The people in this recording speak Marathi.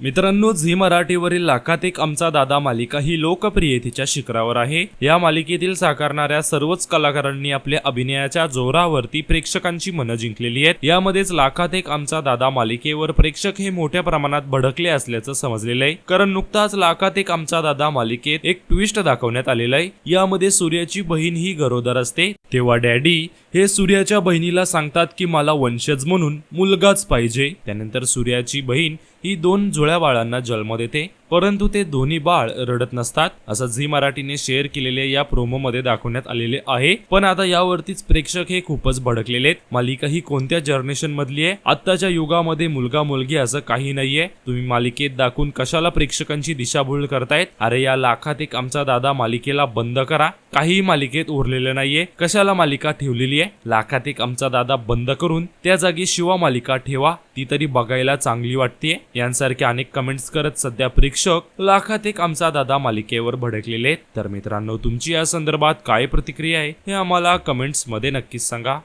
मित्रांनो झी मराठीवरील लाखात एक आमचा दादा मालिका ही लोकप्रियतेच्या शिखरावर आहे. या मालिकेतील साकारणाऱ्या सर्वच कलाकारांनी आपल्या अभिनयाच्या जोरावरती प्रेक्षकांची मनं जिंकलेली आहेत. यामध्येच लाखात एक आमचा दादा मालिकेवर प्रेक्षक हे मोठ्या प्रमाणात भडकले असल्याचं समजलेलं आहे. कारण नुकताच लाखात एक आमचा दादा मालिकेत एक ट्विस्ट दाखवण्यात आलेला आहे. यामध्ये सूर्याची बहीण ही गरोदर असते. तेव्हा डॅडी हे सूर्याच्या बहिणीला सांगतात की मला वंशज म्हणून मुलगाच पाहिजे. त्यानंतर सूर्याची बहीण ही दोन जुळ्या बाळांना जन्म देते. परंतु ते दोन्ही बाळ रडत नसतात असं झी मराठीने शेअर केलेल्या या प्रोमो मध्ये दाखवण्यात आलेले आहे. पण आता यावरतीच प्रेक्षक हे खूपच भडकलेले आहेत. मालिका ही कोणत्या जनरेशन मधली आहे? आत्ताच्या युगामध्ये मुलगा मुलगी असं काही नाहीये. तुम्ही मालिकेत दाखवून कशाला प्रेक्षकांची दिशाभूल करतायत? अरे या लाखात एक आमचा दादा मालिकेला बंद करा. काहीही मालिकेत उरलेलं नाहीये. कशाला मालिका ठेवलेली आहे? लाखात एक आमचा दादा बंद करून त्या जागी शिवा मालिका ठेवा. ती तरी बघायला चांगली वाटतेय. यांसारखे अनेक कमेंट्स करत सध्या प्रेक्षक लाखात एक आमचा दादा मालिकेवर भडकलेले आहेत. तर मित्रांनो तुमची या संदर्भात काय प्रतिक्रिया आहे हे आम्हाला कमेंट्समध्ये नक्कीच सांगा.